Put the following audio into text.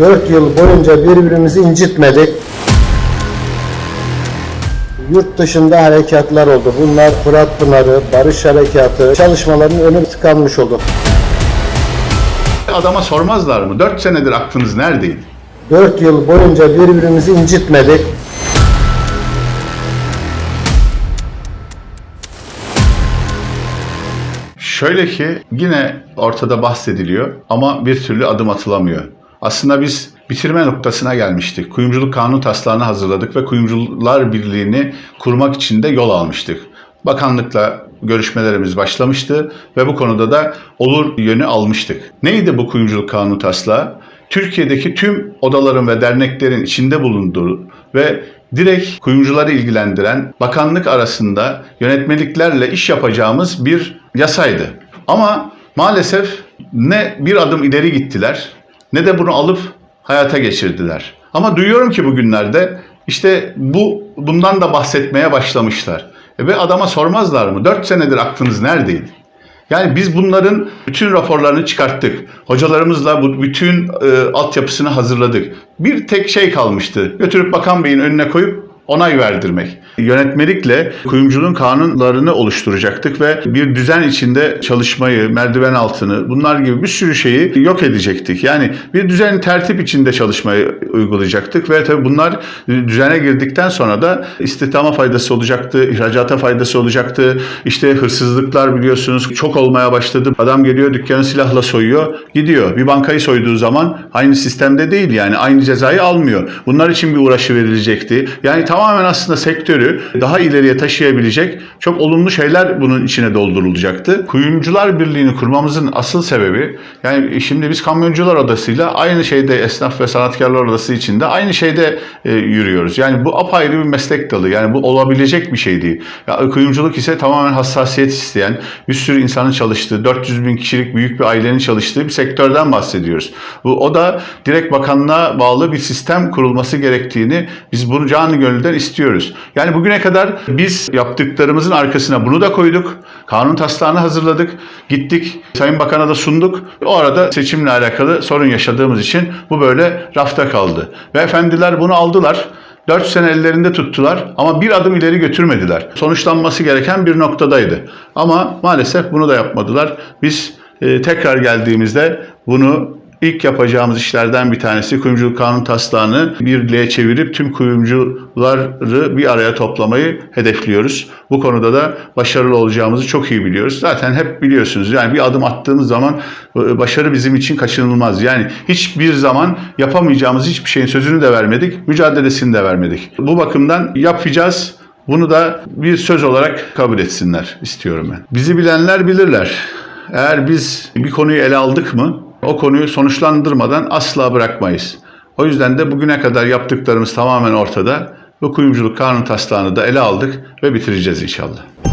4 yıl boyunca birbirimizi incitmedik. Yurt dışında harekatlar oldu. Bunlar Fırat Pınarı, Barış Harekatı çalışmaların önü tıkanmış oldu. Adama sormazlar mı? 4 senedir aklınız neredeydi? 4 yıl boyunca birbirimizi incitmedik. Şöyle ki yine ortada bahsediliyor ama bir türlü adım atılamıyor. Aslında biz bitirme noktasına gelmiştik. Kuyumculuk kanun taslağını hazırladık ve Kuyumcular Birliği'ni kurmak için de yol almıştık. Bakanlıkla görüşmelerimiz başlamıştı ve bu konuda da olur yönü almıştık. Neydi bu kuyumculuk kanun taslağı? Türkiye'deki tüm odaların ve derneklerin içinde bulunduğu ve direkt kuyumcuları ilgilendiren bakanlık arasında yönetmeliklerle iş yapacağımız bir yasaydı. Ama maalesef ne bir adım ileri gittiler ne de bunu alıp hayata geçirdiler. Ama duyuyorum ki bugünlerde işte bu bundan da bahsetmeye başlamışlar. E ve adama sormazlar mı? 4 senedir aklınız neredeydi? Yani biz bunların bütün raporlarını çıkarttık. Hocalarımızla bu bütün e, altyapısını hazırladık. Bir tek şey kalmıştı. Götürüp bakan beyin önüne koyup onay verdirmek. Yönetmelikle kuyumculuğun kanunlarını oluşturacaktık ve bir düzen içinde çalışmayı, merdiven altını, bunlar gibi bir sürü şeyi yok edecektik. Yani bir düzen tertip içinde çalışmayı uygulayacaktık ve tabii bunlar düzene girdikten sonra da istihdama faydası olacaktı, ihracata faydası olacaktı. İşte hırsızlıklar biliyorsunuz çok olmaya başladı. Adam geliyor dükkanı silahla soyuyor, gidiyor. Bir bankayı soyduğu zaman aynı sistemde değil yani aynı cezayı almıyor. Bunlar için bir uğraşı verilecekti. Yani tamamen aslında sektörü daha ileriye taşıyabilecek çok olumlu şeyler bunun içine doldurulacaktı. Kuyumcular Birliği'ni kurmamızın asıl sebebi yani şimdi biz kamyoncular odasıyla aynı şeyde esnaf ve sanatkarlar odası içinde aynı şeyde e, yürüyoruz. Yani bu apayrı bir meslek dalı. Yani bu olabilecek bir şey değil. Ya, kuyumculuk ise tamamen hassasiyet isteyen, bir sürü insanın çalıştığı, 400 bin kişilik büyük bir ailenin çalıştığı bir sektörden bahsediyoruz. Bu, o da direkt bakanlığa bağlı bir sistem kurulması gerektiğini biz bunu canı gönülden istiyoruz. Yani bugüne kadar biz yaptıklarımızın arkasına bunu da koyduk. Kanun taslağını hazırladık. Gittik Sayın Bakan'a da sunduk. O arada seçimle alakalı sorun yaşadığımız için bu böyle rafta kaldı. Ve efendiler bunu aldılar. 4 sene ellerinde tuttular ama bir adım ileri götürmediler. Sonuçlanması gereken bir noktadaydı. Ama maalesef bunu da yapmadılar. Biz e, tekrar geldiğimizde bunu İlk yapacağımız işlerden bir tanesi kuyumculuk kanun taslağını birliğe çevirip tüm kuyumcuları bir araya toplamayı hedefliyoruz. Bu konuda da başarılı olacağımızı çok iyi biliyoruz. Zaten hep biliyorsunuz yani bir adım attığımız zaman e, başarı bizim için kaçınılmaz. Yani hiçbir zaman yapamayacağımız hiçbir şeyin sözünü de vermedik, mücadelesini de vermedik. Bu bakımdan yapacağız. Bunu da bir söz olarak kabul etsinler istiyorum ben. Bizi bilenler bilirler. Eğer biz bir konuyu ele aldık mı o konuyu sonuçlandırmadan asla bırakmayız. O yüzden de bugüne kadar yaptıklarımız tamamen ortada. Bu kuyumculuk kanun taslağını da ele aldık ve bitireceğiz inşallah.